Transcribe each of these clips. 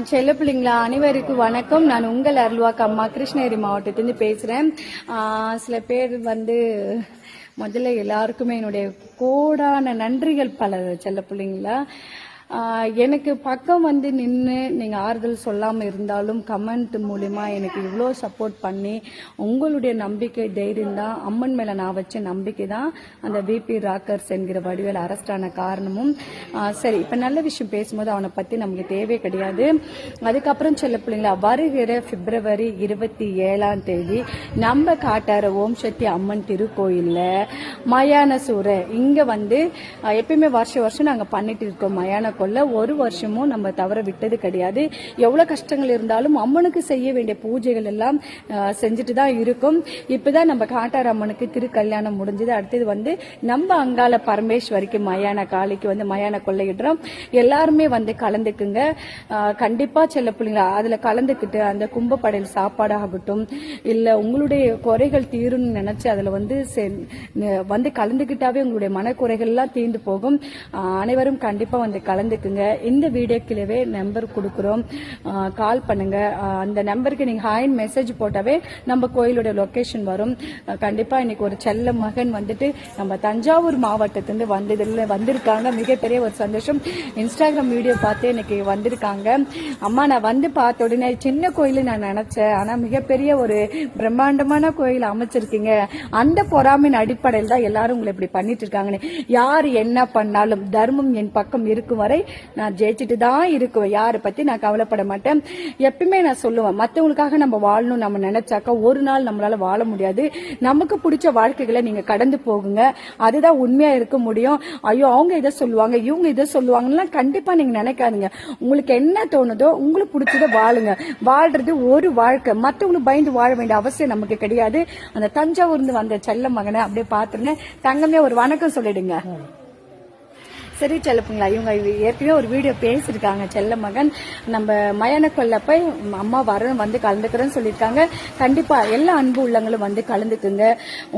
செல்ல பிள்ளைங்களா அனைவருக்கும் வணக்கம். நான் உங்கள் அருள்வாக்கு அம்மா கிருஷ்ணகிரி மாவட்டத்திலிருந்து பேசுறேன். சில பேர் வந்து முதல்ல எல்லாருக்குமே என்னுடைய கோடான நன்றிகள் பல செல்ல பிள்ளைங்களா. எனக்கு பக்கம் வந்து நின்று நீங்கள் ஆறுதல் சொல்லாமல் இருந்தாலும் கமெண்ட் மூலிமா எனக்கு இவ்வளோ சப்போர்ட் பண்ணி உங்களுடைய நம்பிக்கை தைரியம் தான். அம்மன் மேலே நான் வச்ச நம்பிக்கை தான் அந்த பிபி ராக்கர்ஸ் என்கிற வடிவேல் அரெஸ்ட் ஆன காரணமும் சரி இப்போ நல்ல விஷயம் பேசும்போது அவனை பற்றி நமக்கு தேவை கிடையாது. அதுக்கப்புறம் சொல்ல பிள்ளைங்களா வருகிற பிப்ரவரி இருபத்தி ஏழாம் தேதி நம்ம காட்டார ஓம் சக்தி அம்மன் திருக்கோயிலில் மயான சூரை இங்கே வந்து எப்பயுமே வருஷம் வருஷம் நாங்கள் பண்ணிட்டு இருக்கோம் மயான கொள்ள ஒரு வருஷமும் நம்ம தவற விட்டது கிடையாது. எவ்வளவு கஷ்டங்கள் இருந்தாலும் அம்மனுக்கு செய்ய வேண்டிய பூஜைகள் எல்லாம் செஞ்சுட்டு தான் இருக்கும். இப்பதான் நம்ம காட்டார் அம்மனுக்கு திருக்கல்யாணம் முடிஞ்சது. அடுத்தது வந்து நம்ம அங்காள பரமேஸ்வரிக்கு மயான காளிக்கு வந்து மயான கொள்ளையிடுறோம். எல்லாருமே வந்து கலந்துக்குங்க. கண்டிப்பாக கண்டிப்பா செல்ல பிள்ளைங்களா அதுல கலந்துக்கிட்டு அந்த கும்பப்படையில் சாப்பாடு ஆகட்டும் இல்ல உங்களுடைய குறைகள் தீரும்னு நினைச்சு அதுல வந்து வந்து கலந்துக்கிட்டாவே உங்களுடைய மனக்குறைகள் எல்லாம் தீர்ந்து போகும். அனைவரும் கண்டிப்பா வந்து கலந்து கலந்துக்குங்க இந்த வீடியோ கீழவே நம்பர் கொடுக்குறோம் கால் பண்ணுங்க. அந்த நம்பருக்கு நீங்க ஹாயின் மெசேஜ் போட்டாவே நம்ம கோயிலோட லொகேஷன் வரும். கண்டிப்பாக கண்டிப்பா இன்னைக்கு ஒரு செல்ல மகன் வந்துட்டு நம்ம தஞ்சாவூர் மாவட்டத்திலிருந்து வந்ததில் வந்திருக்காங்க. மிகப்பெரிய ஒரு சந்தோஷம். இன்ஸ்டாகிராம் வீடியோ பார்த்து இன்னைக்கு வந்திருக்காங்க. அம்மா நான் வந்து பார்த்த உடனே சின்ன கோயில் நான் நினைச்சேன். ஆனா மிகப்பெரிய ஒரு பிரம்மாண்டமான கோயில் அமைச்சிருக்கீங்க. அந்த பொறாமையின் அடிப்படையில் தான் எல்லாரும் உங்களை இப்படி பண்ணிட்டு இருக்காங்கன்னு. யார் என்ன பண்ணாலும் தர்மம் என் பக்கம் இருக்கும் வரை நான் ஜெயிச்சுட்டு தான் இருக்குவேன். யாரை பத்தி நான் கவலைப்பட மாட்டேன். எப்பயுமே நான் சொல்லுவேன் மற்றவங்களுக்காக நம்ம வாழணும் நம்ம நினைச்சாக்கா ஒரு நாள் நம்மளால வாழ முடியாது. நமக்கு பிடிச்ச வாழ்க்கைகளை நீங்க கடந்து போகுங்க. அதுதான் உண்மையா இருக்க முடியும். ஐயோ அவங்க இதை சொல்லுவாங்க இவங்க இதை சொல்லுவாங்கன்னா கண்டிப்பா நீங்க நினைக்காதீங்க. உங்களுக்கு என்ன தோணுதோ உங்களுக்கு பிடிச்சத வாழுங்க. வாழ்றது ஒரு வாழ்க்கை. மற்றவங்களுக்கு பயந்து வாழ வேண்டிய அவசியம் நமக்கு கிடையாது. அந்த தஞ்சாவூர்ந்து வந்த செல்ல மகனை அப்படியே பாத்துருங்க தங்கமே ஒரு வணக்கம் சொல்லிடுங்க. சரி செல்லப்புங்களா? இவங்க ஏற்கனவே ஒரு வீடியோ பேசியிருக்காங்க. செல்ல மகன் நம்ம மயான கொல்ல போய் அம்மா வர வந்து கலந்துக்கிறேன்னு சொல்லியிருக்காங்க. கண்டிப்பா எல்லா அன்பு உள்ளங்களும் வந்து கலந்துக்குங்க.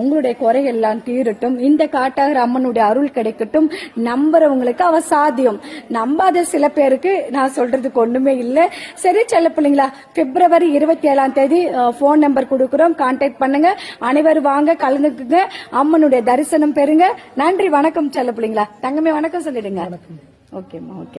உங்களுடைய குறைகள் எல்லாம் தீரட்டும். இந்த காட்டாகிற அம்மனுடைய அருள் கிடைக்கட்டும். நம்புறவங்களுக்கு அவ சாத்தியம். நம்பாத சில பேருக்கு நான் சொல்றதுக்கு ஒண்ணுமே இல்லை. சரி செல்ல பிள்ளைங்களா பிப்ரவரி இருபத்தி ஏழாம் தேதி போன் நம்பர் கொடுக்குறோம். கான்டாக்ட் பண்ணுங்க. அனைவரும் வாங்க கலந்துக்குங்க. அம்மனுடைய தரிசனம் பெறுங்க. நன்றி வணக்கம் செல்ல பிள்ளைங்களா தங்கமே வணக்கம் சொல்லிடுங்க ஓகேம்மா ஓகே